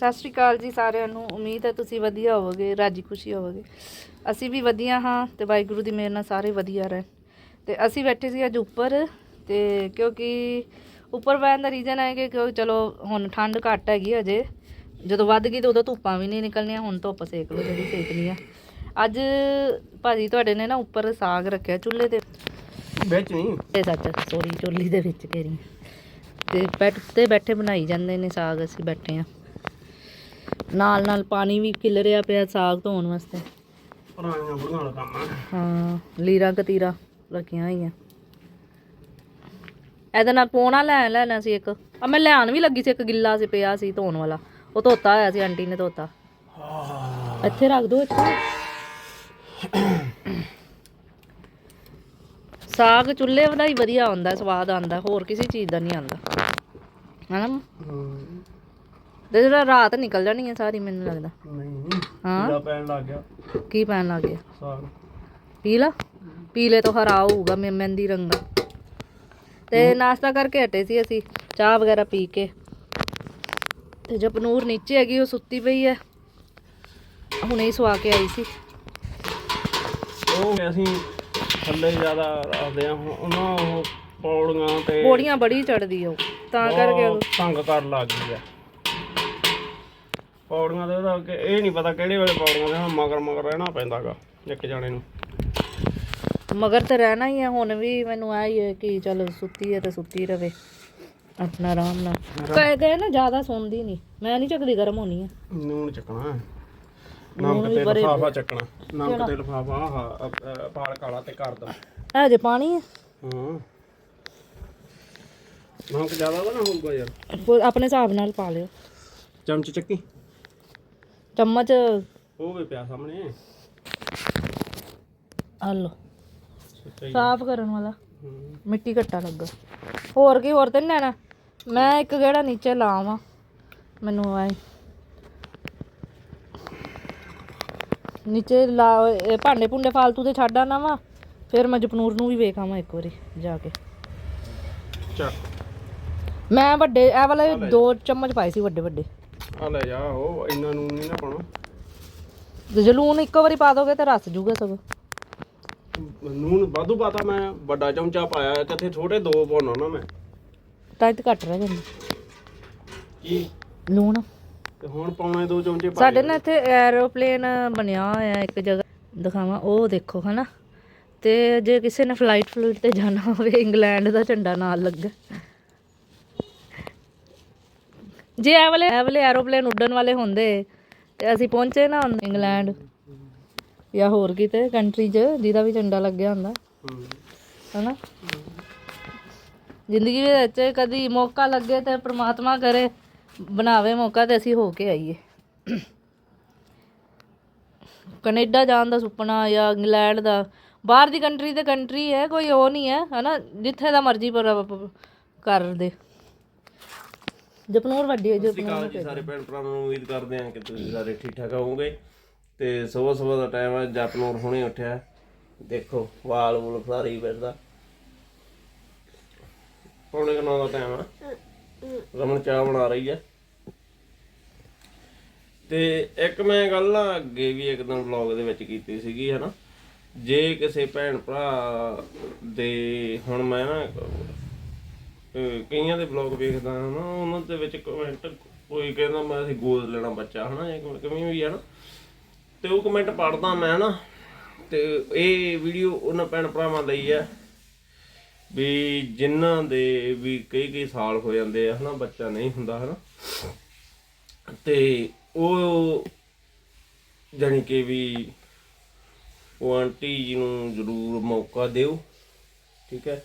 ਸਤਿ ਸ਼੍ਰੀ ਅਕਾਲ ਜੀ ਸਾਰਿਆਂ ਨੂੰ। ਉਮੀਦ ਹੈ ਤੁਸੀਂ ਵਧੀਆ ਹੋਵੋਗੇ ਰਾਜੀ ਖੁਸ਼ੀ ਹੋਵੋਗੇ। ਅਸੀਂ ਵੀ ਵਧੀਆ ਹਾਂ ਤੇ ਵਾਹਿਗੁਰੂ ਦੀ ਮਿਹਰ ਨਾਲ ਸਾਰੇ ਵਧੀਆ ਰਹਿਣ। ਤੇ ਅਸੀਂ ਬੈਠੇ ਸੀ ਅੱਜ ਉੱਪਰ ਤੇ ਕਿਉਂਕਿ ਉੱਪਰ ਬੈਠਣ ਦਾ ਰੀਜ਼ਨ ਹੈ ਕਿ ਕਿਉਂਕਿ ਚਲੋ ਹੁਣ ਠੰਡ ਘੱਟ ਹੈਗੀ ਅਜੇ ਜਦੋਂ ਵੱਧ ਗਈ ਤਾਂ ਉਦੋਂ ਧੁੱਪਾਂ ਵੀ ਨਹੀਂ ਨਿਕਲਣੀਆਂ ਹੁਣ ਧੁੱਪ ਸੇਕ ਲਓ ਜਿਹੜੀ ਸੇਕਣੀ ਆ। ਅੱਜ ਭਾਜੀ ਤੁਹਾਡੇ ਨੇ ਨਾ ਉੱਪਰ ਸਾਗ ਰੱਖਿਆ ਚੁੱਲ੍ਹੇ ਤੇ। ਵਿੱਚ ਨਹੀਂ। ਤੇ ਸੱਚ ਸੋਰੀ ਚੁੱਲ੍ਹੀ ਦੇ ਵਿੱਚ ਘੇਰੀ। ਤੇ ਬੈਠ ਤੇ ਬੈਠੇ ਬਣਾਈ ਜਾਂਦੇ ਨੇ ਸਾਗ ਅਸੀਂ ਬੈਠੇ ਆ ਨਾਲ ਨਾਲ ਪਾਣੀ ਵੀ ਕਿਲ ਰਿਹਾ ਪਿਆ ਸਾਗ ਧੋਣ ਵਾਸਤੇ। ਪੁਰਾਣੀਆਂ ਬੁੜੀਆਂ ਵਾਲਾ ਕੰਮ ਆ ਹਾਂ ਲੀਰਾਂ ਕਤੀਰਾ ਰੱਖੀਆਂ ਹੋਈਆਂ। ਇਹਦੇ ਨਾਲ ਪੋਣਾ ਲੈ ਲੈਣਾ ਸੀ ਇੱਕ। ਆ ਮੈਂ ਲੈਣ ਵੀ ਲੱਗੀ ਸੀ ਇੱਕ ਗਿੱਲਾ ਸੀ ਪਿਆ ਸੀ ਧੋਣ ਵਾਲਾ। ਉਹ ਧੋਤਾ ਹੋਇਆ ਸੀ ਆਂਟੀ ਨੇ ਧੋਤਾ। ਇੱਥੇ ਰੱਖ ਦੋ ਇੱਥੇ ਸਾਗ ਚੁੱਲ੍ਹੇ ਦਾ ਹੀ ਵਧੀਆ ਆਉਂਦਾ ਸਵਾਦ ਆਉਂਦਾ ਹੋਰ ਕਿਸੇ ਚੀਜ਼ ਦਾ ਨਹੀਂ ਆਉਂਦਾ। ਹਨਾ? ਤੇ ਜਿਹੜਾ ਰਾਤ ਨਿਕਲ ਜਾਣੀ ਹੈ ਸਾਰੀ ਮੈਨੂੰ ਲੱਗਦਾ। ਨਹੀਂ ਹਾਂ। ਪੀਲਾ ਪੈਣ ਲੱਗ ਗਿਆ। ਕੀ ਪੈਣ ਲੱਗ ਗਿਆ? ਸਾਗ ਪੀਲਾ? ਪੀਲੇ ਤੋਂ ਹਰਾ ਹੋਊਗਾ ਮੈਂ ਮਹਿੰਦੀ ਰੰਗ ਤੇ ਨਾਸ਼ਤਾ ਕਰਕੇ ਹਟੇ ਸੀ ਅਸੀਂ ਚਾਹ ਵਗੈਰਾ ਪੀ ਕੇ। ਤੇ ਜਪਨੂਰ ਨੀਚੇ ਹੈਗੀ ਉਹ ਸੁੱਤੀ ਪਈ ਹੈ ਹੁਣੇ ਹੀ ਸਵਾ ਕੇ ਆਈ ਸੀ। ਉਹ ਅਸੀਂ ਥੱਲੇ ਜ਼ਿਆਦਾ ਰੱਖਦੇ ਆ ਉਹਨਾਂ ਉਹ ਪੌੜੀਆਂ ਤੇ ਬੋੜੀਆਂ ਬੜੀ ਚੜਦੀ ਉਹ। ਤਾਂ ਕਰਕੇ ਉਹ- ਤੰਗ ਕਰ ਲੱਗ ਗਈ ਆ। ਪੌੜੀਆਂ ਦੇ ਉਹਦਾ ਕਿ ਇਹ ਨਹੀਂ ਪਤਾ ਕਿਹੜੇ ਵੇਲੇ ਪੌੜੀਆਂ ਦੇ ਹੁਣ ਮਗਰ ਮਗਰ ਰਹਿਣਾ ਪੈਂਦਾਗਾ ਇੱਕ ਜਾਣੇ ਨੂੰ। ਮਗਰ ਤੇ ਰਹਿਣਾ ਹੀ ਹੈ ਹੁਣ ਵੀ ਮੈਨੂੰ ਆ ਹੀ ਹੈ ਕਿ ਚਲ ਸੁੱਤੀ ਹੈ ਤੇ ਸੁੱਤੀ ਰਵੇ ਆਪਣਾ ਆਰਾਮ ਨਾਲ। ਕਹੇ ਗਏ ਨਾ ਜ਼ਿਆਦਾ ਸੌਂਦੀ ਨਹੀਂ ਮੈਂ ਨਹੀਂ ਚੱਕਦੀ ਗਰਮ ਹੋਣੀ ਹੈ ਨੂਣ ਚੱਕਣਾ ਨਮਕ ਤੇ ਲਫਾਫਾ ਚੱਕਣਾ ਨਮਕ ਤੇ ਲਫਾਫਾ ਆਹ ਪਾਲ ਕਾਲਾ ਤੇ ਕਰ ਦੋ। ਇਹ ਜੇ ਪਾਣੀ ਹੈ ਹਾਂ। ਨਮਕ ਜ਼ਿਆਦਾ ਤਾਂ ਨਾ ਹੋਊਗਾ ਯਾਰ। ਆਪਣੇ ਹਿਸਾਬ ਨਾਲ ਪਾ ਲਿਓ। ਚਮਚ ਚੱਕੀ। ਚਮਚ ਉਹ ਵੀ ਪਿਆ ਸਾਹਮਣੇ। ਆ ਲਓ। ਸੱਚਾ ਸਾਫ਼ ਕਰਨ ਵਾਲਾ। ਮਿੱਟੀ ਘੱਟਾ ਲੱਗਾ। ਹੋਰ ਕੀ ਹੋਰ ਤੇ ਨੀ ਲੈਣਾ। ਮੈਂ ਇੱਕ ਗੇੜਾ ਨੀਚੇ ਲਾਵਾਂ। ਮੈਨੂੰ ਆਏ। ਨੀਚੇ ਲਾ ਇਹ ਭਾਂਡੇ ਭੁੰਡੇ ਫਾਲਤੂ ਦੇ ਛੱਡ ਆਣਾ ਵਾ। ਫਿਰ ਮੈਂ ਜਪਨੂਰ ਨੂੰ ਵੀ ਵੇਖ ਆਵਾਂ ਇੱਕ ਵਾਰੀ ਜਾ ਕੇ। ਚੱਲ। ਮੈਂ ਵੱਡੇ ਇਹ ਵਾਲੇ ਦੋ ਚਮਚ ਪਾਏ ਸੀ ਵੱਡੇ ਵੱਡੇ ਆ ਲੈ ਜਾ ਉਹ ਇੰਨਾ ਨੂੰ ਨਹੀਂ ਨਾ ਪਾਉਣਾ। ਤੇ ਜੇ ਲੂਣ ਇੱਕੋ ਵਾਰੀ ਪਾ ਦੋਗੇ ਤੇ ਰਸ ਜੂਗਾ ਸਗੋਂ। ਨੂਨ ਵਾਧੂ ਪਾਤਾ ਮੈਂ ਵੱਡਾ ਚਮਚਾ ਪਾਇਆ ਕਿੱਥੇ ਛੋਟੇ ਦੋ ਪਾਉਣਾ ਨਾ ਮੈਂ। ਤਾਂ ਤੇ ਘੱਟ ਰਹਿ ਜਾਂਦਾ। ਕੀ? ਲੂਣ। ਤੇ ਹੁਣ ਪਾਉਣੇ ਦੋ ਚਮਚੇ ਪਾ ਸਾਡੇ ਨਾ ਇੱਥੇ ਐਰੋਪਲੇਨ ਬਣਿਆ ਹੋਇਆ ਇੱਕ ਜਗ੍ਹਾ ਦਿਖਾਵਾਂ ਉਹ ਦੇਖੋ ਹਨਾ। ਤੇ ਜੇ ਕਿਸੇ ਨੇ ਫਲਾਈਟ ਫਲੂਟ ਤੇ ਜਾਣਾ ਹੋਵੇ ਇੰਗਲੈਂਡ ਦਾ ਝੰਡਾ ਨਾਲ ਲੱਗਾ। ਜੇ ਇਹ ਵਾਲੇ ਇਹ ਵਾਲੇ ਐਰੋਪਲੇਨ ਉੱਡਣ ਵਾਲੇ ਹੁੰਦੇ, ਤੇ ਅਸੀਂ ਪਹੁੰਚੇ ਨਾ ਹੁਣ ਇੰਗਲੈਂਡ ਜਾਂ ਹੋਰ ਕਿਤੇ ਕੰਟਰੀ 'ਚ, ਜਿਹਦਾ ਵੀ ਝੰਡਾ ਲੱਗਿਆ ਹੁੰਦਾ। ਹੂੰ। ਹਨਾ? ਜ਼ਿੰਦਗੀ ਵਿੱਚ ਕਦੀ ਮੌਕਾ ਲੱਗੇ ਤੇ ਪ੍ਰਮਾਤਮਾ ਕਰੇ, ਬਣਾਵੇ ਮੌਕਾ ਤੇ ਅਸੀਂ ਹੋ ਕੇ ਆਈਏ। ਕੈਨੇਡਾ ਜਾਣ ਦਾ ਸੁਪਨਾ ਜਾਂ ਇੰਗਲੈਂਡ ਦਾ, ਬਾਹਰ ਦੀ ਕੰਟਰੀ ਤੇ ਕੰਟਰੀ ਹੈ, ਕੋਈ ਉਹ ਨਹੀਂ ਹੈ, ਹਨਾ? ਜਿੱਥੇ ਦਾ ਮਰਜ਼ੀ ਪਰ ਕਰ ਦੇ। ਜਪਨੂਰ ਵੱਡੀ ਹੈ ਜਪਨੂਰ ਜੀ ਸਾਰੇ ਭੈਣ ਭਰਾਵਾਂ ਨੂੰ ਉਮੀਦ ਕਰਦੇ ਹਾਂ ਕਿ ਤੁਸੀਂ ਸਾਰੇ ਠੀਕ ਠਾਕ ਹੋਵੋਗੇ। ਤੇ ਸਵੇਰ ਸਵੇਰ ਦਾ ਟਾਈਮ ਹੈ ਜਪਨੂਰ ਹੁਣੇ ਉੱਠਿਆ। ਦੇਖੋ ਵਾਲ ਵੂਲ ਖਲਾਰੀ ਫਿਰਦਾ। ਪੌਣੇ ਕੁ ਨੌ ਦਾ ਟਾਈਮ ਹੈ ਰਮਨ ਚਾਹ ਬਣਾ ਰਹੀ ਹੈ ਤੇ ਇੱਕ ਮੈਂ ਗੱਲ ਨਾ ਅੱਗੇ ਵੀ ਇੱਕ ਦਿਨ ਵਲੌਗ ਦੇ ਵਿੱਚ ਕੀਤੀ ਸੀਗੀ ਹਨਾ। ਜੇ ਕਿਸੇ ਭੈਣ ਭਰਾ ਦੇ ਹੁਣ ਮੈਂ ਨਾ ਕਈਆਂ ਦੇ ਬਲੌਗ ਵੇਖਦਾ ਹਾਂ ਨਾ, ਉਹਨਾਂ ਦੇ ਵਿੱਚ ਕਮੈਂਟ ਕੋਈ ਕਹਿੰਦਾ ਮੈਂ ਅਸੀਂ ਗੋਦ ਲੈਣਾ ਬੱਚਾ, ਹਨਾ, ਜਾਂ ਕਿਵੇਂ ਕਿਵੇਂ ਵੀ ਹੈ ਨਾ। ਤੇ ਉਹ ਕਮੈਂਟ ਪੜਦਾ ਮੈਂ ਨਾ, ਤੇ ਇਹ ਵੀਡੀਓ ਉਹਨਾਂ ਭੈਣ ਭਰਾਵਾਂ ਲਈ ਹੈ ਵੀ ਜਿਨ੍ਹਾਂ ਦੇ ਵੀ ਕਈ ਕਈ ਸਾਲ ਹੋ ਜਾਂਦੇ ਆ, ਹਨਾ, ਬੱਚਾ ਨਹੀਂ ਹੁੰਦਾ, ਹਨਾ। ਤੇ ਉਹ ਜਾਣੀ ਕਿ ਵੀ ਉਹ ਆਂਟੀ ਜੀ ਨੂੰ ਜ਼ਰੂਰ ਮੌਕਾ ਦਿਓ, ਠੀਕ ਹੈ।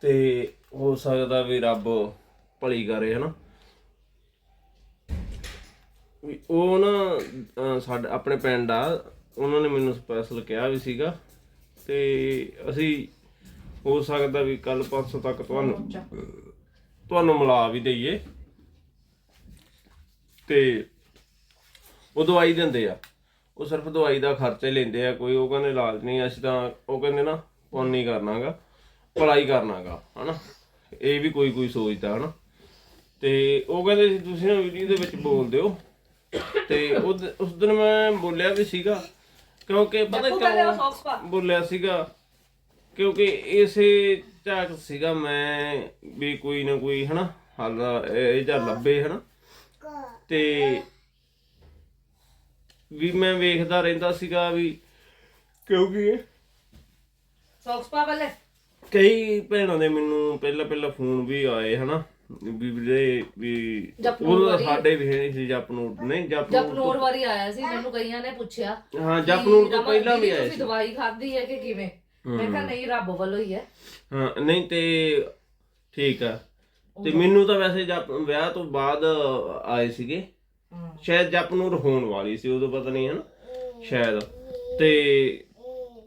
ਤੇ ਹੋ ਸਕਦਾ ਵੀ ਰੱਬ ਭਲੀ ਕਰੇ, ਹਨਾ? ਵੀ ਉਹ ਨਾ, ਅਹ, ਸਾਡੇ, ਆਪਣੇ ਪਿੰਡ ਆ, ਉਹਨਾਂ ਨੇ ਮੈਨੂੰ ਸਪੈਸ਼ਲ ਕਿਹਾ ਵੀ ਸੀਗਾ, ਤੇ ਅਸੀਂ ਹੋ ਸਕਦਾ ਵੀ ਕੱਲ ਪਰਸੋਂ ਤੱਕ ਤੁਹਾਨੂੰ ਤੁਹਾਨੂੰ ਮਿਲਾ ਵੀ ਦਈਏ। ਤੇ ਉਹ ਦਵਾਈ ਦਿੰਦੇ ਆ। ਉਹ ਸਿਰਫ ਦਵਾਈ ਦਾ ਖਰਚਾ ਹੀ ਲੈਂਦੇ ਆ, ਕੋਈ ਉਹ ਕਹਿੰਦੇ ਇਲਾਜ ਨਹੀਂ, ਅਸੀਂ ਤਾਂ ਉਹ ਕਹਿੰਦੇ ਨਾ ਪੁੰਨ ਨਹੀਂ ਕਰਨਾਗਾ, ਭਲਾਈ ਕਰਨਾਗਾ, ਹਨਾ? ਇਹ ਵੀ ਕੋਈ ਕੋਈ ਸੋਚਦਾ ਹਨਾ? ਤੇ ਉਹ ਕਹਿੰਦੇ ਸੀ ਤੁਸੀਂ ਨਾ ਵੀਡੀਓ ਦੇ ਵਿੱਚ ਬੋਲ ਦਿਓ। ਤੇ ਉਸ ਦਿਨ ਮੈਂ ਬੋਲਿਆ ਵੀ ਸੀਗਾ ਕਿਉਂਕਿ ਪਤਾ ਕਿਉਂ ਬੋਲਿਆ ਸੀਗਾ ਕਿਉਂਕਿ ਇਸੇ ਝਾਕ ਸੀਗਾ ਮੈਂ ਵੀ ਕੋਈ ਨਾ ਕੋਈ ਹਨਾ? ਹੱਲ ਇਹ ਜਾਂ ਲੱਭੇ ਹਨਾ? ਤੇ ਵੀ ਮੈਂ ਵੇਖਦਾ ਰਹਿੰਦਾ ਸੀਗਾ ਵੀ ਕਿਉਂਕਿ ਸੌਕਸ ਪਾ ਪਹਿਲੇ। ਕਈ ਭੈਣਾਂ ਦੇ ਮੈਨੂੰ ਪਹਿਲਾਂ ਪਹਿਲਾਂ ਫੋਨ ਵੀ ਆਏ ਹਨਾ? ਵੀ ਵੀਰੇ ਵੀ ਜਪਨੂਰ ਉਹ। ਸਾਡੇ ਵੀ ਨਹੀਂ ਸੀ ਜਪਨੂਰ ਨਹੀਂ ਜਪਨੂਰ ਜਪਨੂਰ ਵਾਰੀ ਆਇਆ ਸੀ ਮੈਨੂੰ ਕਈਆਂ ਨੇ ਪੁੱਛਿਆ ਹਾਂ ਜਪਨੂਰ ਤੋਂ ਪਹਿਲਾਂ ਵੀ ਆਏ ਤੁਸੀਂ ਸੀ। ਦਵਾਈ ਖਾਧੀ ਹੈ ਕਿ ਕਿਵੇਂ? ਮੈਂ ਕਿਹਾ ਨਹੀਂ ਰੱਬ ਵੱਲੋਂ ਹੀ ਹੈ। ਹਾਂ ਨਹੀਂ ਤੇ ਠੀਕ ਆ। ਤੇ ਮੈਨੂੰ ਤਾਂ ਵੈਸੇ ਜਪ ਵਿਆਹ ਤੋਂ ਬਾਅਦ ਆਏ ਸੀਗੇ। ਹਾਂ। ਸ਼ਾਇਦ ਜਪਨੂਰ ਹੋਣ ਵਾਲੀ ਸੀ ਉਦੋਂ ਪਤਾ ਨਹੀਂ ਹਨ? ਸ਼ਾਇਦ। ਤੇ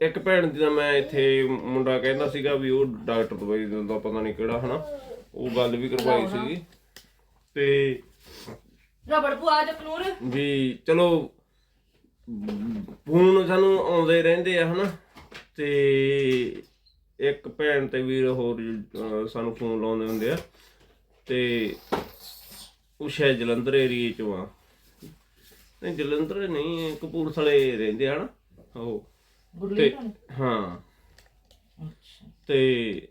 ਇੱਕ ਭੈਣ ਦੀ ਤਾਂ ਮੈਂ ਇੱਥੇ ਮੁੰਡਾ ਕਹਿੰਦਾ ਸੀਗਾ ਵੀ ਉਹ ਡਾਕਟਰ ਦਵਾਈ ਦਿੰਦਾ ਪਤਾ ਨਹੀਂ ਕਿਹੜਾ ਹਨਾ? ਉਹ ਗੱਲ ਵੀ ਕਰਵਾਈ ਸੀਗੀ। ਤੇ ਰਬੜ ਪਵਾ ਜਪਨੂਰ ਵੀ ਚਲੋ ਫੋਨ ਸਾਨੂੰ ਆਉਂਦੇ ਰਹਿੰਦੇ ਆ ਹਨਾ? ਤੇ ਇੱਕ ਭੈਣ ਤੇ ਵੀਰ ਹੋਰ ਅਹ, ਸਾਨੂੰ ਫੋਨ ਲਾਉਂਦੇ ਹੁੰਦੇ ਆ। ਤੇ ਉਹ ਸ਼ਾਇਦ ਜਲੰਧਰ ਏਰੀਏ ਚੋਂ ਆ। ਨਹੀਂ ਜਲੰਧਰ ਨਹੀਂ ਕਪੂਰਥਲੇ ਰਹਿੰਦੇ ਆ ਹਨਾ? ਉਹ। ਗੁਰਲੀ ਤੇ ਹਾਂ। ਅੱਛਾ। ਤੇ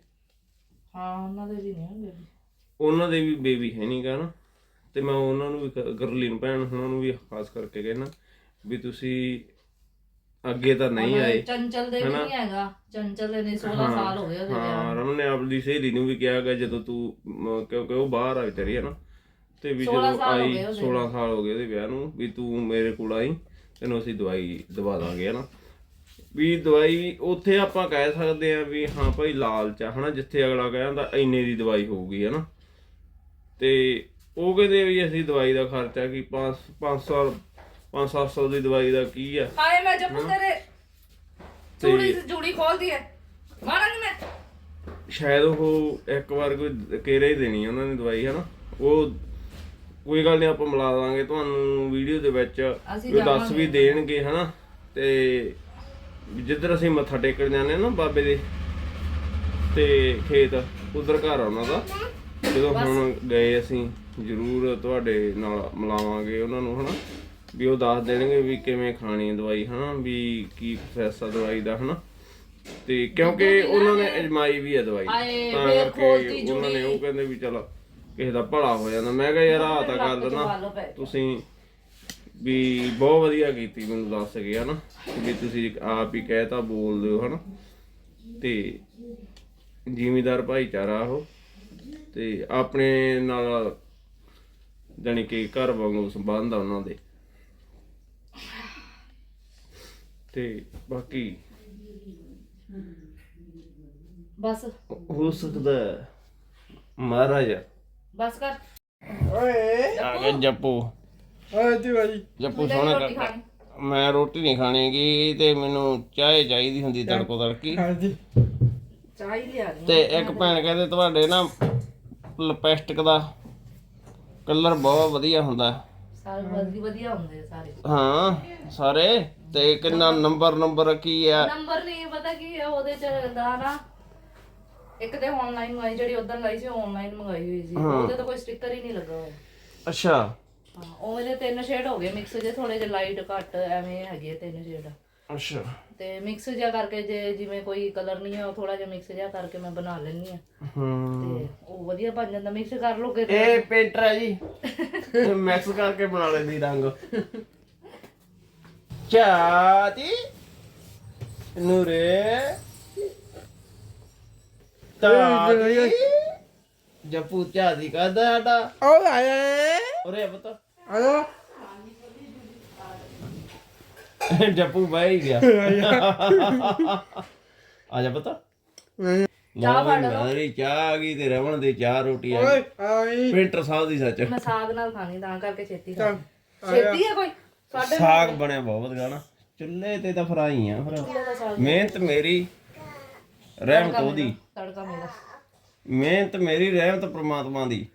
ਹਾਂ ਉਹਨਾਂ ਦੇ ਵੀ ਨਹੀਂ ਹੁੰਦੇ ਉਹਨਾਂ ਦੇ ਵੀ ਬੇਬੀ ਹੈ ਨਹੀਂ ਗਾ ਨਾ। ਤੇ ਮੈਂ ਉਹਨਾਂ ਨੂੰ ਵੀ ਕ- ਗਰਲੀਨ ਭੈਣ ਉਹਨਾਂ ਨੂੰ ਵੀ ਖਾਸ ਕਰਕੇ ਕਹਿਣਾ ਵੀ ਤੁਸੀਂ ਅੱਗੇ ਤਾਂ ਨਹੀਂ ਆਏ। ਚੰਚਲ ਦੇ ਵੀ ਨਹੀਂ ਹੈਗਾ। ਚੰਚਲ ਦੇ ਨੇ 16 ਸਾਲ ਹੋ ਗਏ ਉਹਦੇ ਵਿਆਹ ਹਾਂ ਰਮਨ ਨੇ ਆਪਣੀ ਸਹੇਲੀ ਨੂੰ ਵੀ ਕਿਹਾ ਕਿ ਜਦੋਂ ਤੂੰ ਮ, ਕਿਉਂਕਿ ਉਹ ਬਾਹਰ ਆ ਵਿਚਾਰੀ ਹੈ ਨਾ। ਤੇ ਵੀ 16 ਜਦੋਂ ਸਾਲ ਹੋ ਆਈ ਗਏ ਉਹਦੇ 16 ਸਾਲ ਹੋ ਗਏ ਉਹਦੇ ਵਿਆਹ ਨੂੰ ਵੀ ਤੂੰ ਮੇਰੇ ਕੋਲ ਆਈ ਤੈਨੂੰ ਅਸੀਂ ਦਵਾਈ ਦਵਾ ਦਾਂਗੇ ਹਨਾ ਵੀ ਦਵਾਈ ਉੱਥੇ ਆਪਾਂ ਕਹਿ ਸਕਦੇ ਆ ਵੀ ਹਾਂ ਭਾਈ ਲਾਲਚ ਆ ਹਨਾ ਜਿੱਥੇ ਅਗਲਾ ਕਹਿੰਦਾ ਇੰਨੇ ਦੀ ਦਵਾਈ ਹੋਊਗੀ ਹਨਾ। ਤੇ ਉਹ ਕਹਿੰਦੇ ਵੀ ਅਸੀਂ ਦਵਾਈ ਦਾ ਖਰਚਾ ਕੀ 5 500 5-700 ਦੀ ਦਵਾਈ ਦਾ ਕੀ ਆ? ਹਾਏ ਮੈਂ ਜੱਪੂ ਤੇਰੇ ਚੂੜੀ ਜੂੜੀ ਖੋਲਦੀ ਹੈ ਮਾਰਾਂਗੀ ਮੈਂ। ਸ਼ਾਇਦ ਉਹ ਇੱਕ ਵਾਰ ਕੋਈ ਕੇਰੇ ਹੀ ਦੇਣੀ ਉਹਨਾਂ ਨੇ ਦਵਾਈ ਹਨਾ। ਉਹ ਕੋਈ ਗੱਲ ਨਹੀਂ ਆਪਾਂ ਮਿਲਾ ਦਾਂਗੇ। ਤੁਹਾਨੂੰ ਵੀਡੀਓ ਦੇ ਵਿੱਚ ਦੱਸ ਵੀ ਦੇਣਗੇ ਹਨਾ। ਤੇ ਜਿੱਧਰ ਅਸੀਂ ਮੱਥਾ ਟੇਕਣ ਜਾਂਦੇ ਆ ਨਾ ਬਾਬੇ ਦੇ ਤੇ ਖੇਤ ਉਧਰ ਘਰ ਆ ਉਹਨਾਂ ਦਾ। ਜਦੋਂ ਹੁਣ ਗਏ ਅਸੀਂ ਜ਼ਰੂਰ ਤੁਹਾਡੇ ਨਾਲ ਮਿਲਾਵਾਂਗੇ ਉਹਨਾਂ ਨੂੰ ਹਨਾ? ਵੀ ਉਹ ਦੱਸ ਦੇਣਗੇ ਵੀ ਕਿਵੇਂ ਖਾਣੀ ਹੈ ਦਵਾਈ ਹਨਾ? ਵੀ ਕੀ ਪ੍ਰੋਸੈਸ ਆ ਦਵਾਈ ਦਾ ਹਨਾ? ਤੇ ਕਿਉਂਕਿ ਉਹਨਾਂ ਨੇ ਅਜਮਾਈ ਵੀ ਹੈ ਦਵਾਈ। ਤਾਂ ਕਰਕੇ ਉਹਨਾਂ ਨੇ ਉਹ ਕਹਿੰਦੇ ਵੀ ਚਲ ਕਿਸੇ ਦਾ ਭਲਾ ਹੋ ਜਾਂਦਾ। ਮੈਂ ਕਿਹਾ ਯਾਰ ਆਹ ਤਾਂ ਗੱਲ ਨਾ ਤੁਸੀਂ ਵੀ ਬਹੁਤ ਵਧੀਆ ਕੀਤੀ ਮੈਨੂੰ ਦੱਸ ਗਏ ਹਨਾ? ਵੀ ਤੁਸੀਂ ਆਪ ਹੀ ਕਹਿਤਾ ਬੋਲਦੇ ਹੋ ਹਨਾ? ਤੇ ਜ਼ਿਮੀਦਾਰ ਭਾਈਚਾਰਾ ਉਹ ਤੇ ਆਪਣੇ ਨਾਲ ਜਾਣੀ ਕਿ ਘਰ ਵਾਂਗੂ ਸੰਬੰਧ ਆ ਉਹਨਾਂ ਦੇ। ਤੇ ਬਾਕੀ? ਬਸ। ਹੋ ਸਕਦਾ ਮਹਾਰਾਜ। ਬਸ ਕਰ। ਆ ਗਿਆ ਜੱਪੂ। ਓਏ ਜੀ ਭਾਈ। ਜੱਪੂ ਸੋਹਣਾ ਰੋਟੀ ਕਰਦਾ। ਖਾਣੀ। ਮੈਂ ਰੋਟੀ ਨਹੀਂ ਖਾਣੀਗੀ ਤੇ ਮੈਨੂੰ ਚਾਹ ਚਾਹੀਦੀ ਹੁੰਦੀ ਤੜਕੋ ਤੜਕੀ। ਹਾਂਜੀ। ਚਾਹ ਹੀ ਲਿਆ ਰਹੀ ਤੇ ਇੱਕ ਭੈਣ ਕਹਿੰਦੇ ਤੁਹਾਡੇ ਨਾ ਲਿਪਸਟਿਕ ਦਾ ਕਲਰ ਬਹੁਤ ਵਧੀਆ ਹੁੰਦਾ। ਸਾਰੇ ਵਧੀਆ ਵਧੀਆ ਹੁੰਦੇ ਆ ਸਾਰੇ। ਹਾਂ ਸਾਰੇ? ਤੇ ਕਿੰਨਾ ਨੰਬਰ ਨੰਬਰ ਕੀ ਆ? ਨੰਬਰ ਨਹੀਂ ਪਤਾ ਕੀ ਹੈ ਉਹਦੇ ਚ ਦਾ ਨਾ ਇੱਕ ਤੇ ਆਨਲਾਈਨ ਮੰਗਾਈ ਜਿਹੜੀ ਉਦੋਂ ਲਾਈ ਸੀ ਆਨਲਾਈਨ ਮੰਗਾਈ ਹੋਈ ਸੀ। ਉਹਦੇ ਤਾਂ ਕੋਈ ਸਟicker ਹੀ ਨਹੀਂ ਲੱਗਾ ਹੋਇਆ। ਅੱਛਾ। ਹਾਂ ਉਵੇਂ ਦੇ ਤਿੰਨ ਸ਼ੇਡ ਹੋ ਗਏ ਮਿਕਸ ਜੇ ਥੋੜੇ ਜਿਹਾ ਲਾਈਟ ਘੱਟ ਐਵੇਂ ਹੈਗੇ ਆ ਤਿੰਨ ਸ਼ੇਡ ਅੱਛਾ। ਤੇ ਮਿਕਸ ਜਿਹਾ ਕਰਕੇ ਜੇ ਜਿਵੇਂ ਕੋਈ ਕਲਰ ਨਹੀਂ ਹੈ ਉਹ ਥੋੜਾ ਜਿਹਾ ਮਿਕਸ ਜਿਹਾ ਕਰਕੇ ਮੈਂ ਬਣਾ ਲੈਣੀ ਆ ਹੂੰ। ਤੇ ਉਹ ਵਧੀਆ ਬਣ ਜਾਂਦਾ ਮਿਕਸ ਕਰ ਲੋਗੇ ਇਹ ਪੇਂਟਰ ਹੈ ਜੀ। ਮਿਕਸ ਕਰਕੇ ਬਣਾ ਲੈਂਦੀ ਰੰਗ। ਚਾਤੀ। ਨੂਰੇ। ਤਾਤੀ। ਜਪੂ ਚਾਦੀ ਕਹਦਾ ਸਾਡਾ। ਓਏ ਆਏ। ਉਰੇ ਪਤਾ। ਆਇਆ ਜੱਪੂ ਬਹਿ ਹੀ ਗਿਆ। ਆ ਜਾ ਪਤਾ। ਚਾਹ ਫੜ ਮੇਰੀ ਚਾਹ ਆ ਗਈ ਤੇ ਰਵਣ ਦੀ ਚਾਹ ਰੋਟੀ ਆ ਗਈ। ਓਏ ਆਈ ਪੇਂਟਰ ਸਾਹਿਬ ਦੀ ਸੱਚ। ਮੈਂ ਸਾਗ ਨਾਲ ਖਾਣੀ ਤਾਂ ਕਰਕੇ ਛੇਤੀ ਖਾਣੀ। ਛੇਤੀ ਹੈ ਕੋਈ? ਸਾਡੇ ਸਾਗ ਬਣਿਆ ਬਹੁਤ ਨਾ ਚੁੱਲ੍ਹੇ ਤੇ ਤਾਂ ਫਰਾਈ ਆ ਫਿਰ। ਮਿਹਨਤ ਮੇਰੀ ਰਹਿਮਤ ਉਹਦੀ ਤੜਕਾ ਮੇਰਾ। ਮਿਹਨਤ ਮੇਰੀ ਰਹਿਮਤ ਪ੍ਰਮਾਤਮਾ ਦੀ।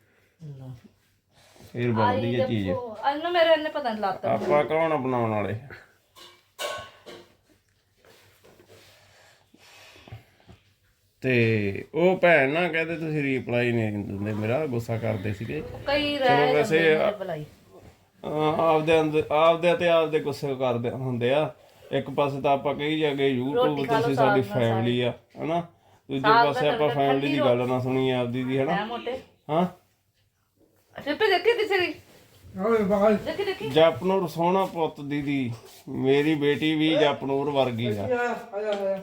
ਫਿਰ ਬਣਦੀ ਇਹ ਚੀਜ਼। ਇਹਨੂੰ ਮੇਰੇ ਇਹਨੇ ਪਤਾ ਨਹੀਂ ਲੱਤ ਆਪਾਂ ਕੌਣ ਬਣਾਉਣ ਵਾਲੇ? ਤੇ ਉਹ ਭੈਣ ਨਾ ਕਹਿੰਦੇ ਤੁਸੀਂ ਰਿਪਲਾਈ ਨਹੀਂ ਦਿੰਦੇ ਮੇਰਾ ਗੁੱਸਾ ਕਰਦੇ ਸੀਗੇ। ਕਈ ਰਹਿ ਵੈਸੇ ਆਪਦੇ ਅੰਦਰ ਆਪਦੇ ਤੇ ਆਪਦੇ ਗੁੱਸੇ ਕਰਦੇ ਹੁੰਦੇ ਆ। ਇੱਕ ਪਾਸੇ ਤਾਂ ਆਪਾਂ ਕਹੀ ਜਾਗੇ YouTube ਤੁਸੀਂ ਸਾਡੀ ਫੈਮਿਲੀ ਆ ਹਨਾ? ਦੂਜੇ ਪਾਸੇ ਆਪਾਂ ਫੈਮਿਲੀ ਦੀ ਗੱਲ ਨਾ ਸੁਣੀ ਆਪਦੀ ਦੀ ਹਨਾ ਹੈ ਮੋਟੇ। ਹਾਂ? ਸਿੱਪੇ ਦੇਖੀ ਕਿਸੇ ਦੀ? ਓਏ ਬਾਈ। ਦੇਖੀ ਦੇਖੀ। ਜਪਨੂਰ ਸੋਹਣਾ ਪੁੱਤ ਦੀਦੀ ਮੇਰੀ ਬੇਟੀ ਵੀ ਜਪਨੂਰ ਵਰਗੀ ਆ। ਆ ਆ ਆ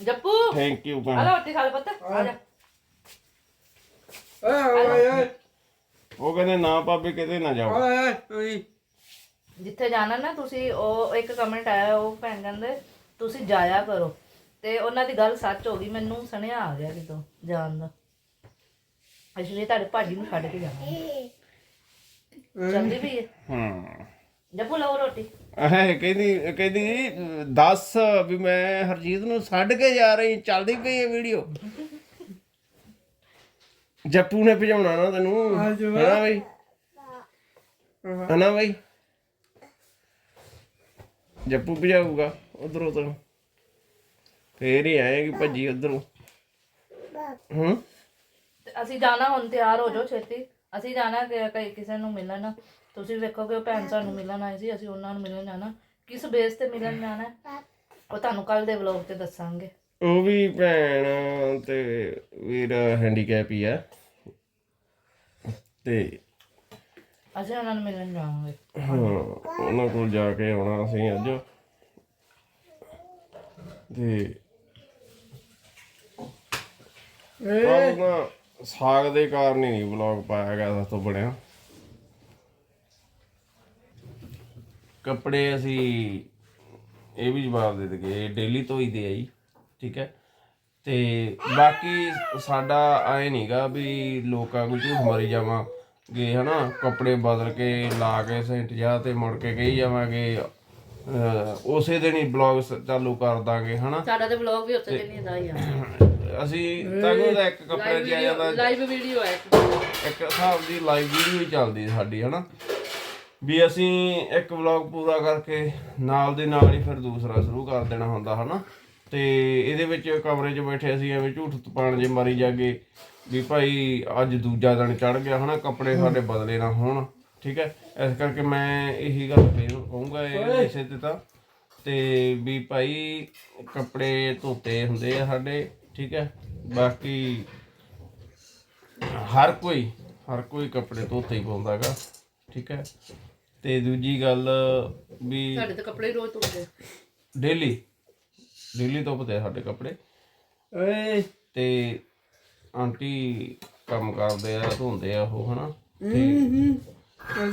ਜੱਪੂ। ਥੈਂਕ ਯੂ ਆ ਭੈਣ ਲੈ ਰੋਟੀ ਖਾ ਲੈ ਪੁੱਤ ਆ ਜਾ। ਓਏ ਓਏ ਓਏ ਉਹ ਕਹਿੰਦੇ ਨਾ ਭਾਬੀ ਕਿਤੇ ਨਾ ਜਾਓ। ਓਏ ਓਏ ਜਿੱਥੇ ਜਾਣਾ ਨਾ ਤੁਸੀਂ ਉਹ ਇੱਕ ਕਮੈਂਟ ਆਇਆ ਉਹ ਭੈਣ ਕਹਿੰਦੇ ਤੁਸੀਂ ਜਾਇਆ ਕਰੋ। ਤੇ ਉਹਨਾਂ ਦੀ ਗੱਲ ਸੱਚ ਹੋ ਗਈ ਮੈਨੂੰ ਸੁਣਿਆ ਆ ਗਿਆ ਕਿਤੋਂ ਜਾਣ ਦਾ। ਇਸ ਲਈ ਤੁਹਾਡੇ ਭਾਜੀ ਨੂੰ ਛੱਡ ਕੇ ਜਾਣਾ। ਜਲਦੀ ਵੀ ਹੈ। ਹਾਂ। ਜੱਪੂ ਲਓ ਰੋਟੀ। ਇਹ ਕਹਿੰਦੀ ਕਹਿੰਦੀ ਦੱਸ ਵੀ ਮੈਂ ਹਰਜੀਤ ਨੂੰ ਛੱਡ ਕੇ ਜਾ ਰਹੀ ਚੱਲਦੀ ਪਈ ਹੈ ਵੀਡੀਓ। ਜੱਪੂ ਨੇ ਭਜਾਉਣਾ ਨਾ ਤੈਨੂੰ। ਹਨਾ ਬਈ? ਹਨਾ ਬਈ? ਜੱਪੂ ਭਜਾਊਗਾ ਉਧਰੋਂ ਤੋਂ ਫੇਰ ਹੀ ਆਏਗੀ ਭੱਜੀ ਉਧਰੋਂ। ਹੂੰ? ਤੇ ਅਸੀਂ ਜਾਣਾ ਹੁਣ ਤਿਆਰ ਹੋ ਜਾਓ ਛੇਤੀ। ਅਸੀਂ ਜਾਣਾ ਕਿ ਕਈ ਕਿਸੇ ਨੂੰ ਮਿਲਣ। ਤੁਸੀਂ ਵੇਖੋਗੇ ਉਹ ਭੈਣ ਸਾਨੂੰ ਮਿਲਣ ਆਏ ਸੀ ਅਸੀਂ ਉਹਨਾਂ ਨੂੰ ਮਿਲਣ ਜਾਣਾ। ਕਿਸ ਬੇਸ ਤੇ ਮਿਲਣ ਜਾਣਾ? ਹੈ? ਉਹ ਤੁਹਾਨੂੰ ਕੱਲ ਦੇ ਵਲੌਗ 'ਚ ਦੱਸਾਂਗੇ। ਉਹ ਵੀ ਭੈਣ ਤੇ ਵੀਰ ਹੈਂਡੀਕੈਪ ਹੀ ਆ। ਤੇ ਅਸੀਂ ਉਹਨਾਂ ਨੂੰ ਮਿਲਣ ਜਾਵਾਂਗੇ। ਹਾਂ ਉਹਨਾਂ ਕੋਲ ਜਾ ਕੇ ਆਉਣਾ ਅਸੀਂ ਅੱਜ। ਤੇ ਨਾ ਸਾਗ ਦੇ ਕਾਰਨ ਹੀ ਨਹੀਂ ਵਲੌਗ ਪਾਇਆ ਗਿਆ ਸਭ ਤੋਂ ਬਣਿਆ ਕੱਪੜੇ ਅਸੀਂ ਇਹ ਵੀ ਜਵਾਬ ਦੇ ਦਗੇ ਡੇਲੀ ਧੋਈਦੇ ਆ ਜੀ ਠੀਕ ਹੈ। ਤੇ ਬਾਕੀ ਸਾਡਾ ਆਏ ਨਹੀਂਗਾ ਵੀ ਲੋਕਾਂ ਨੂੰ ਝੂਠ ਮਾਰੀ ਜਾਵਾਂਗੇ ਹਨਾ। ਕੱਪੜੇ ਬਦਲ ਕੇ ਲਾ ਕੇ ਸੈਂਟ ਜਾ ਤੇ ਮੁੜ ਕੇ ਕਹੀ ਜਾਵਾਂਗੇ ਅਹ, ਉਸੇ ਦਿਨ ਹੀ ਬਲੌਗ ਚਾਲੂ ਕਰ ਦਾਂਗੇ ਹਨਾ। ਸਾਡਾ ਤੇ ਵਲੌਗ ਵੀ ਉੱਥੇ ਨਹੀਂ ਦਾ ਹੀ ਆ। ਅਸੀਂ ਤੱਕ ਦਾ ਇੱਕ ਕੱਪੜੇ ਚ ਆ ਜਾਂਦਾ ਲਾਈਵ ਵੀਡੀਓ ਹੈ ਇੱਕ। ਹਿਸਾਬ ਦੀ ਲਾਈਵ ਵੀਡੀਓ ਹੀ ਚੱਲਦੀ ਸਾਡੀ ਹਨਾ? ਵੀ ਅਸੀਂ ਇੱਕ ਵਲੌਗ ਪੂਰਾ ਕਰਕੇ ਨਾਲ ਦੇ ਨਾਲ ਹੀ ਫਿਰ ਦੂਸਰਾ ਸ਼ੁਰੂ ਕਰ ਦੇਣਾ ਹੁੰਦਾ ਹਨਾ? ਤੇ ਇਹਦੇ ਵਿੱਚ ਕਮਰੇ 'ਚ ਬੈਠੇ ਅਸੀਂ ਐਵੇਂ ਝੂਠ ਤਪਾਣ ਜੇ ਮਾਰੀ ਜਾਗੇ ਵੀ ਭਾਈ ਅੱਜ ਦੂਜਾ ਦਿਨ ਚੜ ਗਿਆ ਹਨਾ? ਕੱਪੜੇ ਸਾਡੇ ਬਦਲੇ ਨਾ ਹੋਣ ਠੀਕ ਹੈ? ਇਸ ਕਰਕੇ ਮੈਂ ਇਹੀ ਗੱਲ ਫੇਰ ਕਹੂੰਗਾ ਇਹ ਇਸੇ ਤੇ ਤਾਂ। ਤੇ ਵੀ ਭਾਈ ਕੱਪੜੇ ਧੋਤੇ ਹੁੰਦੇ ਆ ਸਾਡੇ। ਠੀਕ ਹੈ? ਬਾਕੀ ਹਰ ਕੋਈ ਹਰ ਕੋਈ ਕੱਪੜੇ ਧੋਤੇ ਹੀ ਪਾਉਂਦਾਗਾ ਠੀਕ ਹੈ? ਤੇ ਦੂਜੀ ਗੱਲ ਵੀ ਸਾਡੇ ਤੇ ਕੱਪੜੇ ਰੋਜ਼ ਧੋਦੇ। ਡੇਲੀ ਡੇਲੀ ਧੋਪਦੇ ਆ ਸਾਡੇ ਕੱਪੜੇ। ਓਏ। ਤੇ ਆਂਟੀ ਕੰਮ ਕਰਦੇ ਆ ਧੋਂਦੇ ਆ ਉਹ ਹਨਾ? ਤੇ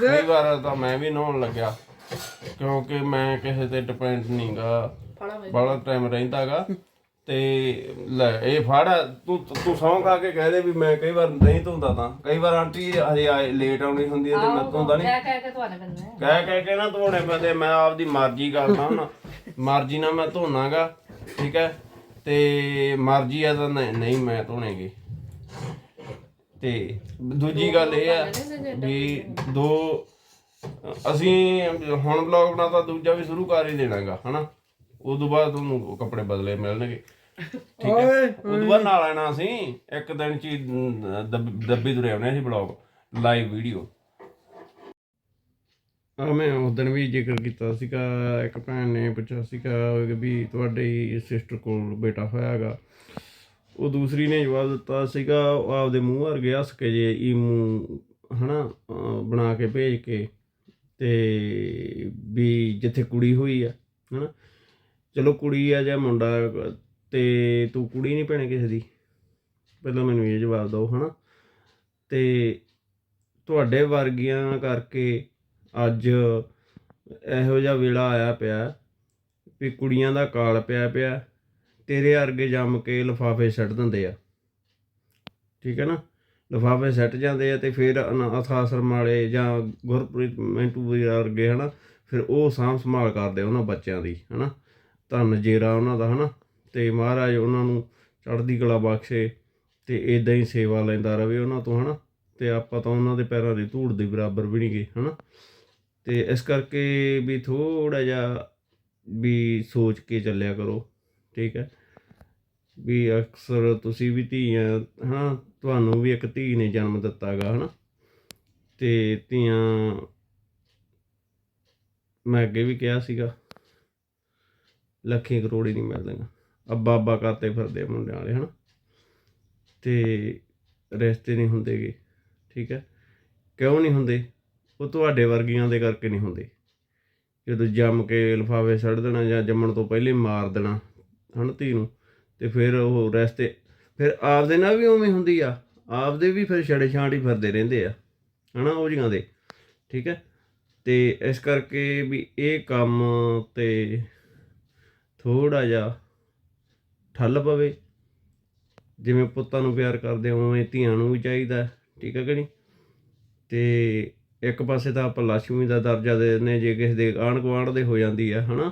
ਕਈ ਵਾਰ ਤਾਂ ਮੈਂ ਵੀ ਨਹਾਉਣ ਲੱਗਿਆ ਕਿਉਂਕਿ ਮੈਂ ਕਿਸੇ ਤੇ ਡਿਪੈਂਡ ਨਹੀਂਗਾ ਬੜਾ ਟਾਈਮ ਰਹਿੰਦਾਗਾ ਤੇ ਲੈ ਇਹ ਫੜ ਤੂੰ ਤੂੰ ਸੌਂ ਖਾ ਕੇ ਕਹਿ ਦੇ ਵੀ ਮੈਂ ਕਈ ਵਾਰ ਨਹੀਂ ਧੋਂਦਾ ਤਾਂ। ਕਈ ਵਾਰ ਆਂਟੀ ਹਜੇ ਆਏ ਲੇਟ ਆਉਣੀ ਹੁੰਦੀ ਹੈ ਤੇ ਮੈਂ ਧੋਂਦਾ ਨਹੀਂ। ਕਹਿ ਕਹਿ ਕੇ ਤੁਹਾਡੇ ਪੈਂਦੇ ਕਹਿ ਕਹਿ ਕੇ ਨਾ ਧੋਣੇ ਪੈਂਦੇ ਮੈਂ ਆਪਦੀ ਮਰਜ਼ੀ ਕਰਦਾ ਹੁਣ ਮਰਜ਼ੀ ਨਾਲ ਮੈਂ ਧੋਣਾਗਾ ਠੀਕ ਹੈ? ਤੇ ਮਰਜ਼ੀ ਆ ਤਾਂ ਨਹੀਂ ਮੈਂ ਧੋਣੇਗੇ। ਤੇ ਦੂਜੀ ਗੱਲ ਇਹ ਆ ਵੀ ਦੋ ਅਸੀਂ ਹੁਣ ਬਲੌਗ ਨਾਲ ਤਾਂ ਦੂਜਾ ਵੀ ਸ਼ੁਰੂ ਕਰ ਹੀ ਦੇਣਾਗਾ ਹਨਾ? ਉਦੋਂ ਬਾਅਦ ਤੁਹਾਨੂੰ ਕੱਪੜੇ ਬਦਲੇ ਮਿਲਣਗੇ। ਠੀਕ ਹੈ। ਓਏ ਉਦੋਂ ਬਾਅਦ ਨਾਲ ਆਣਾ ਅਸੀਂ ਇੱਕ ਦਿਨ ਚ ਹੀ ਦੱਬ- ਦੱਬੀ ਤੁਰੇ ਆਉਣੇ ਸੀ ਬਲੌਗ ਲਾਈਵ ਵੀਡੀਓ ਆ ਮੈਂ ਉਸ ਦਿਨ ਵੀ ਜ਼ਿਕਰ ਕੀਤਾ ਸੀਗਾ ਇੱਕ ਭੈਣ ਨੇ ਪੁੱਛਿਆ ਸੀਗਾ ਵੀ ਤੁਹਾਡੇ ਸਿਸਟਰ ਕੋਲ ਬੇਟਾ ਹੋਇਆਗਾ ਉਹ ਦੂਸਰੀ ਨੇ ਜਵਾਬ ਦਿੱਤਾ ਸੀਗਾ ਉਹ ਆਪਦੇ ਮੂੰਹ ਵਰਗੇ ਹੱਸ ਕੇ ਜੇ ਈਮੂ ਹਨਾ ਅਹ ਬਣਾ ਕੇ ਭੇਜ ਕੇ ਤੇ ਵੀ ਜਿੱਥੇ ਕੁੜੀ ਹੋਈ ਆ ਹਨਾ। ਚਲੋ ਕੁੜੀ ਆ ਜਾਂ ਮੁੰਡਾ ਤੇ ਤੂੰ ਕੁੜੀ ਨਹੀਂ ਭੈਣੇ ਕਿਸੇ ਦੀ। ਪਹਿਲਾਂ ਮੈਨੂੰ ਇਹ ਜਵਾਬ ਦਿਓ, ਹਨਾ? ਤੇ ਤੁਹਾਡੇ ਵਰਗੀਆਂ ਕਰਕੇ ਅੱਜ ਇਹੋ ਜਿਹਾ ਵੇਲਾ ਆਇਆ ਪਿਆ ਵੀ ਕੁੜੀਆਂ ਦਾ ਕਾਲ ਪਿਆ ਪਿਆ, ਤੇਰੇ ਵਰਗੇ ਜੰਮ ਕੇ ਲਿਫਾਫੇ ਸੱਟ ਦਿੰਦੇ ਆ। ਠੀਕ ਹੈ ਨਾ? ਲਿਫਾਫੇ ਸੱਟ ਜਾਂਦੇ ਆ ਤੇ ਫਿਰ ਅਨਾਥ ਆਸ਼ਰਮ ਵਾਲੇ ਜਾਂ ਗੁਰਪ੍ਰੀਤ ਮੈਂਟੂ ਵਰਗੇ, ਹਨਾ? ਫਿਰ ਉਹ ਸਾਂਭ ਸੰਭਾਲ ਕਰਦੇ ਉਹਨਾਂ ਬੱਚਿਆਂ ਦੀ, ਹਨਾ? ਧੰਨ ਜੇਰਾ ਉਹਨਾਂ ਦਾ, ਹਨਾ? ਤੇ ਮਹਾਰਾਜ ਉਹਨਾਂ ਨੂੰ ਚੜ੍ਹਦੀ ਕਲਾ ਬਖਸ਼ੇ ਤੇ ਇਦਾਂ ਹੀ ਸੇਵਾ ਲੈਂਦਾ ਰਵੇ ਉਹਨਾਂ ਤੋਂ, ਹਨਾ? ਤੇ ਆਪਾਂ ਤਾਂ ਉਹਨਾਂ ਦੇ ਪੈਰਾਂ ਦੀ ਧੂੜ ਦੇ ਬਰਾਬਰ ਵੀ ਨਹੀਂ ਗਏ, ਹਨਾ? ਤੇ ਇਸ ਕਰਕੇ ਵੀ ਥੋੜਾ ਜਿਹਾ ਵੀ ਸੋਚ ਕੇ ਚੱਲਿਆ ਕਰੋ, ਠੀਕ ਹੈ? ਵੀ ਅਕਸਰ ਤੁਸੀਂ ਵੀ ਧੀਆਂ, ਹਨਾ? ਤੁਹਾਨੂੰ ਵੀ ਇੱਕ ਧੀ ਨੇ ਜਨਮ ਦਿੱਤਾਗਾ, ਹਨਾ? ਤੇ ਧੀਆਂ, ਮੈਂ ਅੱਗੇ ਵੀ ਕਿਹਾ ਸੀਗਾ, ਲੱਖੀ ਕਰੋੜੀ ਨਹੀਂ ਮਿਲਦੀਆਂ। ਅੱਬਾ ਅੱਬਾ ਕਰਤੇ ਫਿਰਦੇ ਮੁੰਡਿਆਂ ਵਾਲੇ, ਹਨਾ? ਤੇ ਰਿਸ਼ਤੇ ਨਹੀਂ ਹੁੰਦੇਗੇ, ਠੀਕ ਹੈ? ਕਿਉਂ ਨਹੀਂ ਹੁੰਦੇ? ਉਹ ਤੁਹਾਡੇ ਵਰਗੀਆਂ ਦੇ ਕਰਕੇ ਨਹੀਂ ਹੁੰਦੇ। ਜਦੋਂ ਜੰਮ ਕੇ ਲਿਫਾਫੇ ਸੜ ਦੇਣਾ ਜਾਂ ਜੰਮਣ ਤੋਂ ਪਹਿਲੇ ਮਾਰ ਦੇਣਾ ਹਣ ਧੀ ਨੂੰ? ਤੇ ਫਿਰ ਉਹ ਰਸਤੇ, ਫਿਰ ਆਪਦੇ ਨਾਲ ਵੀ ਉਵੇਂ ਹੁੰਦੀ ਆ। ਆਪਦੇ ਵੀ ਫਿਰ ਛੜੇ ਛਾਂਟ ਹੀ ਫਿਰਦੇ ਰਹਿੰਦੇ ਆ, ਹਨਾ ਉਹ ਜੀਆਂ ਦੇ, ਠੀਕ ਹੈ? ਤੇ ਇਸ ਕਰਕੇ ਵੀ ਇਹ ਕੰਮ ਤੇ ਥੋੜਾ ਜਿਹਾ ਠੱਲ ਪਵੇ। ਜਿਵੇਂ ਪੁੱਤਾਂ ਨੂੰ ਪਿਆਰ ਕਰਦੇ ਉਵੇਂ ਧੀਆਂ ਨੂੰ ਵੀ ਚਾਹੀਦਾ, ਠੀਕ ਹੈ ਕਿ ਨਹੀਂ? ਤੇ ਇੱਕ ਪਾਸੇ ਤਾਂ ਆਪਾਂ ਲక్ష్ਮੀ ਦਾ ਦਰਜਾ ਦੇ ਦਿੰਨੇ ਜੇ ਕਿਸੇ ਦੇ ਆਣ ਗਵਾਂਡ ਦੇ ਹੋ ਜਾਂਦੀ ਹੈ ਹਨਾ?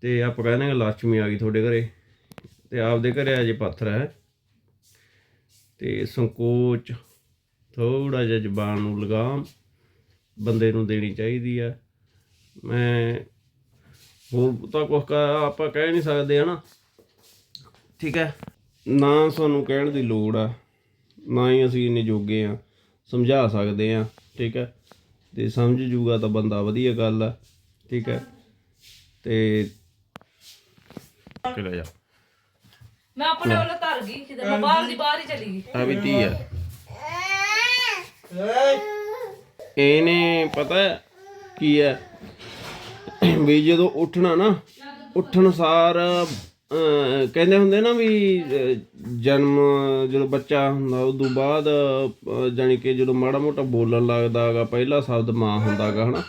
ਤੇ ਆਪਾਂ ਕਹਿੰਦੇ ਆ ਲక్ష్ਮੀ ਆ ਗਈ ਤੁਹਾਡੇ ਘਰੇ। ਤੇ ਆਪਦੇ ਘਰੇ ਅਜੇ ਪੱਥਰ ਹੈ। ਤੇ ਸੰਕੋਚ ਥੋੜਾ ਜਿਹਾ ਜ਼ਬਾਨ ਨੂੰ ਲਗਾਮ, ਬੰਦੇ ਨੂੰ ਦੇਣੀ ਚਾਹੀਦੀ ਆ। ਮੈਂ ਹੋਰ ਤਾਂ ਕੁਝ ਆਪਾਂ ਕਹਿ ਨਹੀਂ ਸਕਦੇ, ਹਨਾ? ਠੀਕ ਹੈ? ਨਾ ਸਾਨੂੰ ਕਹਿਣ ਦੀ ਲੋੜ ਆ। ਨਾ ਹੀ ਅਸੀਂ ਇੰਨੇ ਜੋਗੇ ਆ। ਸਮਝਾ ਸਕਦੇ ਆ ਠੀਕ ਹੈ? ਤੇ ਸਮਝ ਜੂਗਾ ਤਾਂ ਬੰਦਾ ਵਧੀਆ ਗੱਲ ਆ ਠੀਕ ਹੈ? ਤੇ ਕਿ ਲੈ ਜਾ। ਮੈਂ ਆਪਣੇ ਵੱਲੋਂ ਧਰ ਗਈ ਕਿਤੇ ਮੈਂ ਬਾਹਰ ਦੀ ਬਾਹਰ ਹੀ ਚਲੀ ਗਈ। ਆ ਵੀ ਧੀ ਆ। ਇਹਨੇ ਪਤਾ ਹੈ ਕੀ ਹੈ ਵੀ ਜਦੋਂ ਉੱਠਣਾ ਨਾ ਉੱਠਣ ਸਾਰ ਕਹਿੰਦੇ ਹੁੰਦੇ ਨਾ ਵੀ ਜਨਮ ਜਦੋਂ ਬੱਚਾ ਹੁੰਦਾ ਉਦੋਂ ਬਾਅਦ ਅਹ, ਜਾਣੀ ਕਿ ਜਦੋਂ ਮਾੜਾ ਮੋਟਾ ਬੋਲਣ ਲੱਗਦਾ ਹੈਗਾ ਪਹਿਲਾ ਸ਼ਬਦ ਮਾਂ ਹੁੰਦਾਗਾ ਹਨਾ?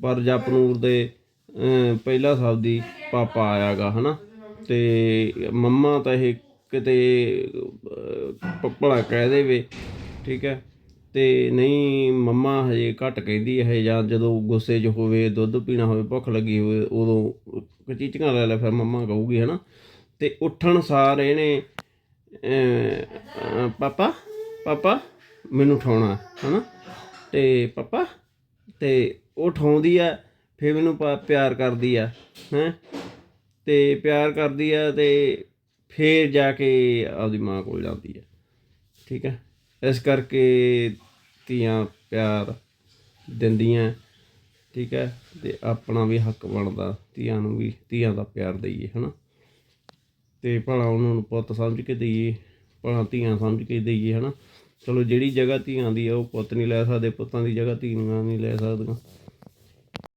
ਪਰ ਜਪਨੂਰ ਦੇ ਅਹ, ਪਹਿਲਾ ਸ਼ਬਦ ਹੀ ਪਾਪਾ ਆਇਆਗਾ ਹਨਾ? ਤੇ ਮੰਮਾ ਤਾਂ ਇਹ ਕਿਤੇ ਅਹ, ਭਲਾ ਕਹਿ ਦੇਵੇ ਠੀਕ ਹੈ? ਤੇ ਨਹੀਂ ਮੰਮਾ ਹਜੇ ਘੱਟ ਕਹਿੰਦੀ ਹੈ ਜਾਂ ਜਦੋਂ ਗੁੱਸੇ 'ਚ ਹੋਵੇ ਦੁੱਧ ਪੀਣਾ ਹੋਵੇ ਭੁੱਖ ਲੱਗੀ ਹੋਵੇ ਉਦੋਂ ਕਚੀਚੀਆਂ ਲੈ ਲੈ ਫਿਰ ਮੰਮਾ ਕਹੂਗੀ ਹਨਾ? ਤੇ ਉੱਠਣ ਸਾਰ ਇਹਨੇ ਪਾਪਾ ਪਾਪਾ, ਮੈਨੂੰ ਉਠਾਉਣਾ, ਹਨਾ? ਤੇ ਪਾਪਾ, ਤੇ ਉਹ ਠਾਉਂਦੀ ਆ, ਫਿਰ ਮੈਨੂੰ ਪਾ- ਪਿਆਰ ਕਰਦੀ ਆ, ਹੈ? ਤੇ ਪਿਆਰ ਕਰਦੀ ਆ ਤੇ ਫੇਰ ਜਾ ਕੇ ਆਪਦੀ ਮਾਂ ਕੋਲ ਜਾਂਦੀ ਆ, ਠੀਕ ਹੈ ਇਸ ਕਰਕੇ ਧੀਆਂ ਪਿਆਰ ਦਿੰਦੀਆਂ, ਠੀਕ ਹੈ ਤੇ ਆਪਣਾ ਵੀ ਹੱਕ ਬਣਦਾ, ਧੀਆਂ ਨੂੰ ਵੀ, ਧੀਆਂ ਦਾ ਪਿਆਰ ਦਈਏ, ਹਨਾ? ਤੇ ਭਲਾ ਉਹਨਾਂ ਨੂੰ ਪੁੱਤ ਸਮਝ ਕੇ ਦਈਏ, ਭਲਾ ਧੀਆਂ ਸਮਝ ਕੇ ਦਈਏ, ਹਨਾ? ਚਲੋ ਜਿਹੜੀ ਜਗ੍ਹਾ ਧੀਆਂ ਦੀ ਆ, ਉਹ ਪੁੱਤ ਨਹੀਂ ਲੈ ਸਕਦੇ, ਪੁੱਤਾਂ ਦੀ ਜਗ੍ਹਾ ਧੀਆਂ ਨਹੀਂ ਲੈ ਸਕਦੀਆਂ।